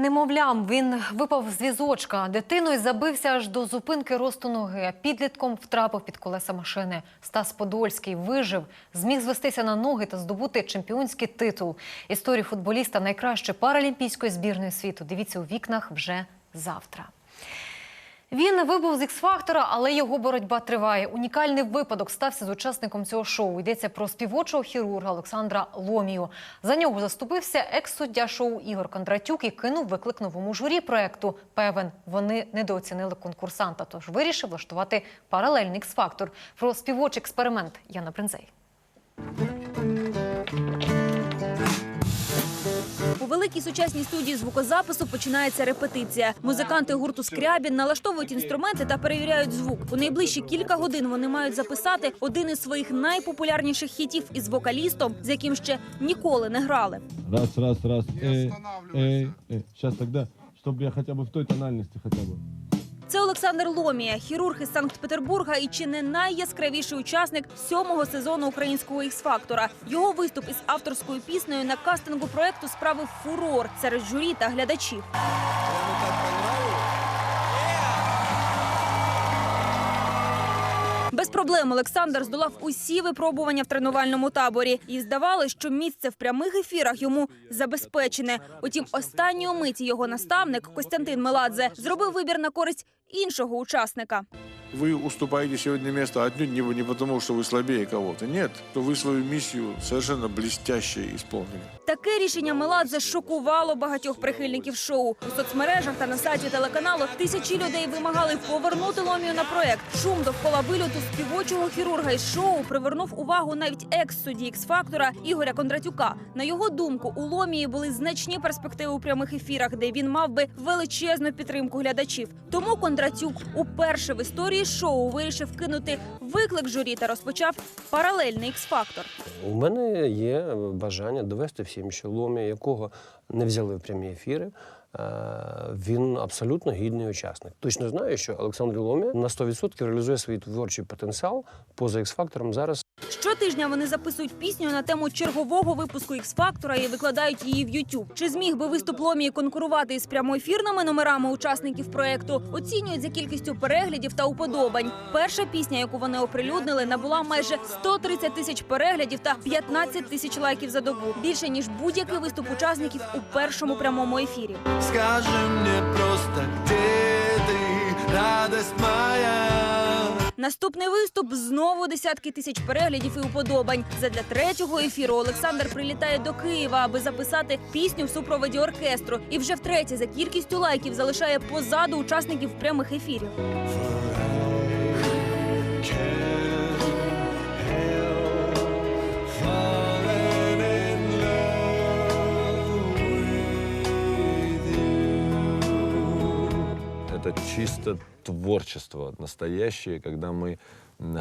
Немовлям, він випав з візочка. Дитиною забився аж до зупинки росту ноги. а Підлітком втрапив під колеса машини. Стас Подольський вижив, зміг звестися на ноги та здобути чемпіонський титул. Історію футболіста найкращої паралімпійської збірної світу. Дивіться у вікнах вже завтра. Він вибув з X-фактора, але його боротьба триває. Унікальний випадок стався з учасником цього шоу. Йдеться про співочого хірурга Олександра Ломію. За нього заступився екс-суддя шоу Ігор Кондратюк і кинув виклик новому журі проекту. Певен, вони недооцінили конкурсанта, тож вирішив влаштувати паралельний X-фактор. Про співочий експеримент Яна Бринзей. великій сучасній студії звукозапису починається репетиція. Музиканти гурту Скрябін налаштовують інструменти та перевіряють звук. У найближчі кілька годин вони мають записати один із своїх найпопулярніших хітів із вокалістом, з яким ще ніколи не грали. Раз, раз, раз. Эй, эй, эй. Сейчас тогда, чтобы я хотя бы в той тональности хотя бы. Це Олександр Ломія, хірург із Санкт-Петербурга і чи не найяскравіший учасник сьомого сезону українського ікс-фактора. Його виступ із авторською піснею на кастингу проекту справив фурор серед журі та глядачів. Проблем Олександр здолав усі випробування в тренувальному таборі. І здавалося, що місце в прямих ефірах йому забезпечене. Утім, останньої миті його наставник Костянтин Меладзе зробив вибір на користь іншого учасника Вы уступаете сегодня место отнюдь не, не потому, что вы слабее кого-то. Нет, то вы свою миссию совершенно блестяще исполнили. Таке рішення Меладзе шокувало багатьох прихильників шоу. У соцмережах та на сайті телеканалу тисячі людей вимагали повернути Ломію на проект. Шум довкола вильоту співочого хірурга із шоу привернув увагу навіть екс-судді Ікс-фактора Ігоря Кондратюка. На його думку, у Ломії були значні перспективи у прямих ефірах, де він мав би величезну підтримку глядачів. Тому Кондратюк уперше в історії шоу вирішив кинути виклик журі та розпочав паралельний Ікс-фактор. У мене є бажання довести всім, що Ломія, якого не взяли в прямі ефіри, е, він абсолютно гідний учасник. Точно знаю, що Олександр Ломі на 100% реалізує свій творчий потенціал поза X-фактором зараз. Щотижня вони записують пісню на тему чергового випуску X-фактора і викладають її в YouTube. Чи зміг би виступ Ломії конкурувати із прямоефірними номерами учасників проекту? Оцінюють за кількістю переглядів та уподобань. Перша пісня, яку вони оприлюднили, набула майже 130 тисяч переглядів та 15 тисяч лайків за добу. Більше ніж будь-який виступ учасників у першому прямому ефірі. Скажи мне просто, где ты, радость моя. Наступний виступ знову десятки тисяч переглядів і уподобань. Задля третього ефіру Олександр прилітає до Києва, аби записати пісню в супроводі оркестру. І вже втретє за кількістю лайків залишає позаду учасників прямих ефірів. Это чисто творчество настоящее, когда мы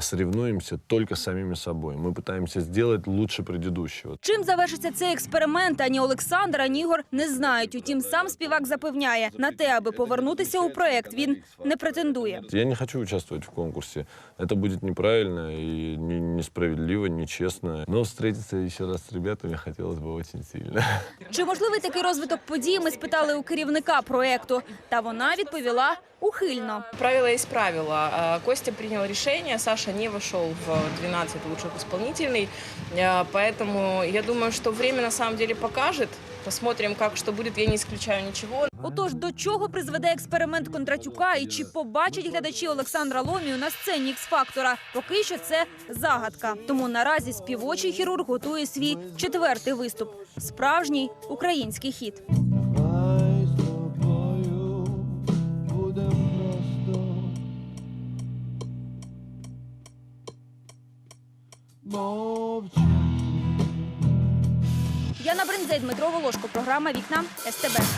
соревнуемся только с самими собой. Мы пытаемся сделать лучше предыдущего. Чим завершиться цей експеримент, ані Олександр, ані Ігор не знають. Утім, сам співак запевняє, на те, аби повернутися у проект, він не претендує. Я не хочу участвовать в конкурсе. Это будет неправильно и не- несправедливо, нечестно. Но встретиться еще раз с ребятами хотелось бы очень сильно. Чи можливий такий розвиток подій? Ми спитали у керівника проекту, та вона відповіла ухильно. Правило есть правило. А, Костя принял решение, Саша не вошел в 12 лучших исполнительный, поэтому я думаю, что время на самом деле покажет. Посмотрим, как что будет, я не исключаю ничего. Отож, до чого призведе експеримент Кондратюка і чи побачать глядачі Олександра Ломію на сцені X-фактора? Поки що це загадка. Тому наразі співочий хірург готує свій четвертий виступ. Справжній український хіт. Мовчати. Яна Бринзей, Дмитро Волошко. Програма Вікна СТБ.